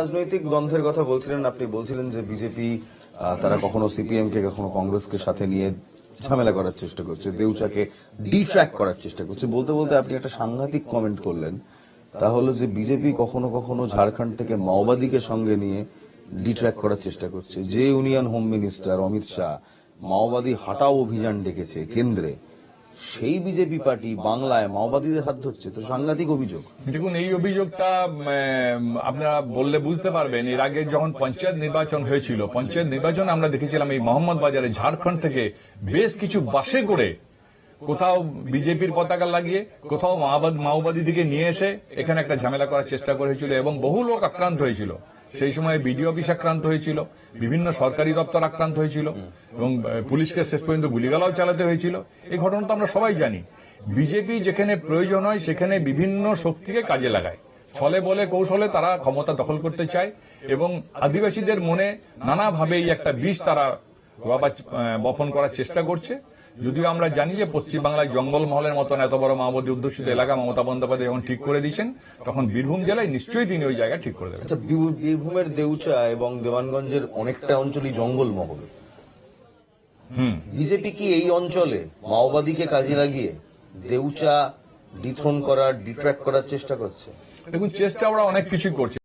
রাজনৈতিক দ্বন্দ্বের কথা বলছিলেন, আপনি বলছিলেন যে বিজেপি তারা কখনো সিপিএম কে কখনো কংগ্রেসকে সাথে নিয়ে ঝামেলা করার চেষ্টা করছে, দেউচাকে ডিট্র্যাক করার চেষ্টা করছে। বলতে বলতে আপনি একটা সাংঘাতিক কমেন্ট করলেন, তা হলো যে বিজেপি কখনো কখনো ঝাড়খণ্ড থেকে মাওবাদীকে সঙ্গে নিয়ে ডিট্র্যাক করার চেষ্টা করছে। যে union home minister Amit Shah মাওবাদী হাটাও অভিযান ডেকেছে কেন্দ্রে সেই বিজেপি পার্টি বাংলায় মাওবাদীদের হাত ধরছে, তো সাংঘাতিক অভিযোগ। দেখুন, এই অভিযোগটা আপনারা বললে বুঝতে পারবেন, এর আগে যখন পঞ্চায়েত নির্বাচন হয়েছিল, পঞ্চায়েত নির্বাচন আমরা দেখেছিলাম এই মোহাম্মদ বাজারে ঝাড়খণ্ড থেকে বেশ কিছু বাসে করে কোথাও বিজেপির পতাকা লাগিয়ে, কোথাও মাওবাদ মাওবাদী দিকে নিয়ে এসে এখানে একটা ঝামেলা করার চেষ্টা করেছিল এবং বহু লোক আক্রান্ত হয়েছিল। সেই সময় বিডিও অফিস আক্রান্ত হয়েছিল, বিভিন্ন সরকারি দপ্তর আক্রান্ত হয়েছিল, এবং পুলিশকে শেষ পর্যন্ত গুলিগালাও চালাতে হয়েছিল। এই ঘটনা তো আমরা সবাই জানি। বিজেপি যেখানে প্রয়োজন হয়, সেখানে বিভিন্ন শক্তিকে কাজে লাগায়। ছলে বলে কৌশলে তারা ক্ষমতা দখল করতে চায়, এবং আদিবাসীদের মনে নানাভাবেই একটা বিষ তারা বাবা বপন করার চেষ্টা করছে। যদিও আমরা জানি যে পশ্চিমবাংলায় জঙ্গলমহলের মতন এত বড় মাওবাদী অধ্যুষিত এলাকা মমতা বন্দ্যোপাধ্যায় যখন ঠিক করে দিয়েছেন তখন বীরভূম জেলায় নিশ্চয়ই তিনি ওই জায়গা ঠিক করে দেবেন। আচ্ছা বীরভূমের দেউচা এবং দেওয়ানগঞ্জের অনেকটা অঞ্চলই জঙ্গলমহল। হুম। বিজেপি কি এই অঞ্চলে মাওবাদীকে কাজে লাগিয়ে দেউচা ডিথ্রন করার ডিট্র্যাক্ট করার চেষ্টা করছে? দেখুন চেষ্টা ওরা অনেক কিছুই করছে।